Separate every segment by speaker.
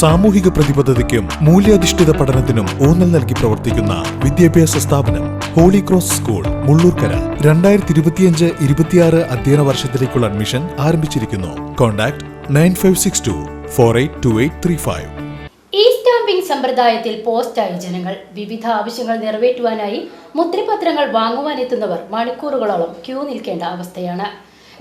Speaker 1: സാമൂഹിക പ്രതിബദ്ധതയ്ക്കും മൂല്യാധിഷ്ഠിത പഠനത്തിനും ഊന്നൽ നൽകി പ്രവർത്തിക്കുന്ന വിദ്യാഭ്യാസ സ്ഥാപനം ഹോളി ക്രോസ് സ്കൂൾ മുള്ളൂർക്കര. രണ്ടായിരത്തി ഇരുപത്തിയഞ്ച് ഇരുപത്തിയാറ് അധ്യയന വർഷത്തിലേക്കുള്ള അഡ്മിഷൻ ആരംഭിച്ചിരിക്കുന്നു. Contact nine five six two four eight two eight three five.
Speaker 2: ഈ സ്റ്റാമ്പിംഗ് സമ്പ്രദായത്തിൽ പോസ്റ്റായി ജനങ്ങൾ വിവിധ ആവശ്യങ്ങൾ നിറവേറ്റുവാനായി മുദ്രപത്രങ്ങൾ വാങ്ങുവാനെത്തുന്നവർ മണിക്കൂറുകളോളം ക്യൂ നിൽക്കേണ്ട അവസ്ഥയാണ്.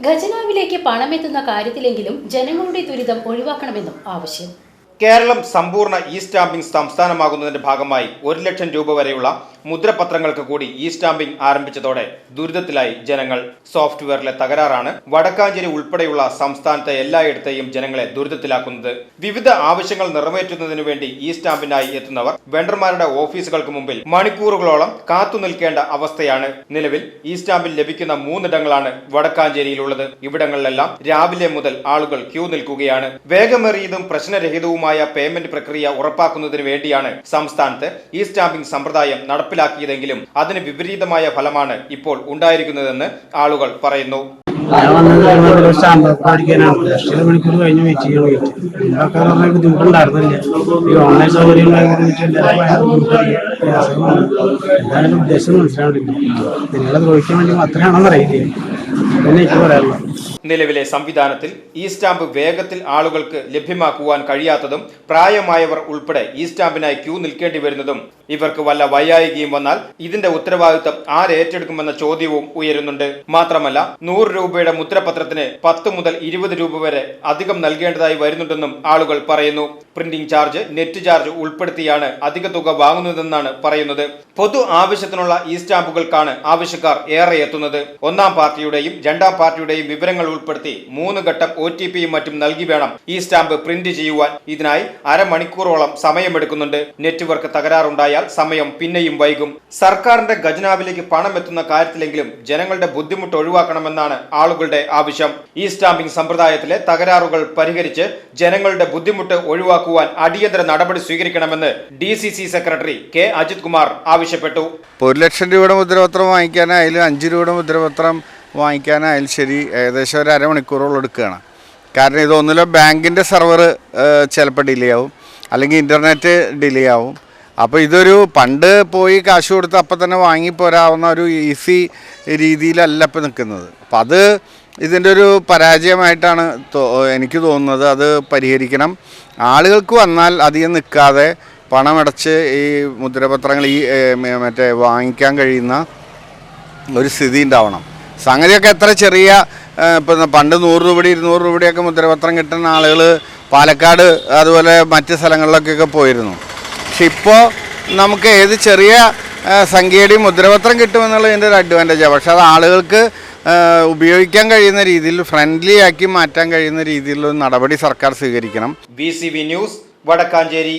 Speaker 2: ഖജനാവിലേക്ക് പണമെത്തുന്ന കാര്യത്തിലെങ്കിലും ജനങ്ങളുടെ ദുരിതം ഒഴിവാക്കണമെന്നും ആവശ്യം.
Speaker 3: കേരളം സമ്പൂർണ ഇ സ്റ്റാമ്പിംഗ് സംസ്ഥാനമാകുന്നതിന്റെ ഭാഗമായി ഒരു ലക്ഷം രൂപ വരെയുള്ള മുദ്രപത്രങ്ങൾക്ക് കൂടി ഇ സ്റ്റാമ്പിംഗ് ആരംഭിച്ചതോടെ ദുരിതത്തിലായി ജനങ്ങൾ സോഫ്റ്റ്വെയറിലെ തകരാറാണ്. വടക്കാഞ്ചേരി ഉൾപ്പെടെയുള്ള സംസ്ഥാനത്തെ എല്ലായിടത്തെയും ജനങ്ങളെ ദുരിതത്തിലാക്കുന്നത്. വിവിധ ആവശ്യങ്ങൾ നിറവേറ്റുന്നതിനു വേണ്ടി ഇ സ്റ്റാമ്പിനായി എത്തുന്നവർ വെണ്ടർമാരുടെ ഓഫീസുകൾക്ക് മുമ്പിൽ മണിക്കൂറുകളോളം കാത്തു നിൽക്കേണ്ട അവസ്ഥയാണ് നിലവിൽ. ഇ സ്റ്റാമ്പിൽ ലഭിക്കുന്ന മൂന്നിടങ്ങളാണ് വടക്കാഞ്ചേരിയിലുള്ളത്. ഇവിടങ്ങളിലെല്ലാം രാവിലെ മുതൽ ആളുകൾ ക്യൂ നിൽക്കുകയാണ്. വേഗമേറിയതും പ്രശ്നരഹിതവുമായ പേയ്മെന്റ് പ്രക്രിയ ഉറപ്പാക്കുന്നതിന് വേണ്ടിയാണ് സംസ്ഥാനത്ത് ഇ സ്റ്റാമ്പിംഗ് സമ്പ്രദായം നടപ്പിലാക്കിയതെങ്കിലും അതിന് വിപരീതമായ ഫലമാണ് ഇപ്പോൾ ഉണ്ടായിരിക്കുന്നതെന്ന് ആളുകൾ പറയുന്നു.
Speaker 4: ഞാൻ വന്നത് ഒരു സ്റ്റാമ്പ് പഠിക്കാനാണ് ചില മണിക്കൂർ കഴിഞ്ഞ് വെയിറ്റ് ചെയ്യണം വെയിറ്റ് ഉണ്ടാക്കാൻ പറഞ്ഞാൽ ബുദ്ധിമുട്ടുണ്ടായിരുന്നില്ല. ഈ ഓൺലൈൻ സൗകര്യം എന്തായാലും ഉദ്ദേശം മനസ്സിലാവില്ല നിങ്ങളെ ദ്രോഹിക്കാൻ വേണ്ടി മാത്രമാണെന്ന് അറിയില്ല. പിന്നെ എനിക്ക് പറയാനുള്ളത്.
Speaker 3: നിലവിലെ സംവിധാനത്തിൽ ഈ സ്റ്റാമ്പ് വേഗത്തിൽ ആളുകൾക്ക് ലഭ്യമാക്കുവാൻ കഴിയാത്തതും പ്രായമായവർ ഉൾപ്പെടെ ഈ സ്റ്റാമ്പിനായി ക്യൂ നിൽക്കേണ്ടി വരുന്നതും ഇവർക്ക് വല്ല വയ്യായികയും വന്നാൽ ഇതിന്റെ ഉത്തരവാദിത്തം ആരേറ്റെടുക്കുമെന്ന ചോദ്യവും ഉയരുന്നുണ്ട്. മാത്രമല്ല നൂറ് രൂപയുടെ മുദ്രപത്രത്തിന് പത്ത് മുതൽ ഇരുപത് രൂപ വരെ അധികം നൽകേണ്ടതായി വരുന്നുണ്ടെന്നും ആളുകൾ പറയുന്നു. പ്രിന്റിംഗ് ചാർജ് നെറ്റ് ചാർജ് ഉൾപ്പെടുത്തിയാണ് അധിക തുക വാങ്ങുന്നതെന്നാണ് പറയുന്നത്. പൊതു ആവശ്യത്തിനുള്ള ഈ സ്റ്റാമ്പുകൾക്കാണ് ആവശ്യക്കാർ ഏറെ എത്തുന്നത്. ഒന്നാം പാർട്ടിയുടെയും രണ്ടാം പാർട്ടിയുടെയും വിവരങ്ങൾ ഉൾപ്പെടുത്തി മൂന്ന് ഘട്ടം ഒ ടി പിയും മറ്റും നൽകി വേണം ഈ സ്റ്റാമ്പ് പ്രിന്റ് ചെയ്യുവാൻ. ഇതിനായി അരമണിക്കൂറോളം സമയമെടുക്കുന്നുണ്ട്. നെറ്റ്വർക്ക് തകരാറുണ്ടായാൽ സമയം പിന്നെയും വൈകും. സർക്കാരിന്റെ ഖജനാവിലേക്ക് പണം എത്തുന്ന കാര്യത്തിലെങ്കിലും ജനങ്ങളുടെ ബുദ്ധിമുട്ട് ഒഴിവാക്കണമെന്നാണ് ആളുകളുടെ ആവശ്യം. ഈ സ്റ്റാമ്പിംഗ് സമ്പ്രദായത്തിലെ തകരാറുകൾ പരിഹരിച്ച് ജനങ്ങളുടെ ബുദ്ധിമുട്ട് ഒഴിവാക്കുവാൻ അടിയന്തര നടപടി സ്വീകരിക്കണമെന്ന് D secretary K Ajith Kumar ആവശ്യപ്പെട്ടു.
Speaker 5: ഒരു ലക്ഷം രൂപയുടെ മുദ്രപത്രം വാങ്ങിക്കാനായാലും അഞ്ച് രൂപയുടെ മുദ്രപത്രം വാങ്ങിക്കാനായാലും ശരി ഏകദേശം ഒരു അരമണിക്കൂറോളം എടുക്കുകയാണ്. കാരണം ഇതൊന്നുമില്ല ബാങ്കിന്റെ സെർവർ ചിലപ്പോൾ ഡിലേ ആവും. അല്ലെങ്കിൽ ഇന്റർനെറ്റ് ഡിലേ ആവും. അപ്പോൾ ഇതൊരു പണ്ട് പോയി കാശ് കൊടുത്ത് അപ്പം തന്നെ വാങ്ങിപ്പോരാവുന്ന ഒരു ഈസി രീതിയിലല്ല ഇപ്പം നിൽക്കുന്നത് അപ്പം അത് ഇതിന്റെ ഒരു പരാജയമായിട്ടാണ് എനിക്ക് തോന്നുന്നത്. അത് പരിഹരിക്കണം. ആളുകൾക്ക് വന്നാൽ അധികം നിൽക്കാതെ പണമടച്ച് ഈ മുദ്രപത്രങ്ങൾ ഈ മറ്റേ വാങ്ങിക്കാൻ കഴിയുന്ന ഒരു സ്ഥിതി ഉണ്ടാവണം. സംഗതിയൊക്കെ എത്ര ചെറിയ ഇപ്പം പണ്ട് നൂറ് രൂപയുടെ ഇരുന്നൂറ് രൂപയുടെയൊക്കെ മുദ്രപത്രം കിട്ടുന്ന ആളുകൾ പാലക്കാട് അതുപോലെ മറ്റ് സ്ഥലങ്ങളിലൊക്കെയൊക്കെ പോയിരുന്നു. പക്ഷെ ഇപ്പോൾ നമുക്ക് ഏത് ചെറിയ സംഖ്യയുടെയും മുദ്രപത്രം കിട്ടുമെന്നുള്ളതിന്റെ ഒരു അഡ്വാന്റേജാണ് പക്ഷെ അത് ആളുകൾക്ക് ഉപയോഗിക്കാൻ കഴിയുന്ന രീതിയിൽ ഫ്രണ്ട്ലി ആക്കി മാറ്റാൻ കഴിയുന്ന രീതിയിലുള്ള നടപടി സർക്കാർ സ്വീകരിക്കണം.
Speaker 3: B news Vadakkanchery.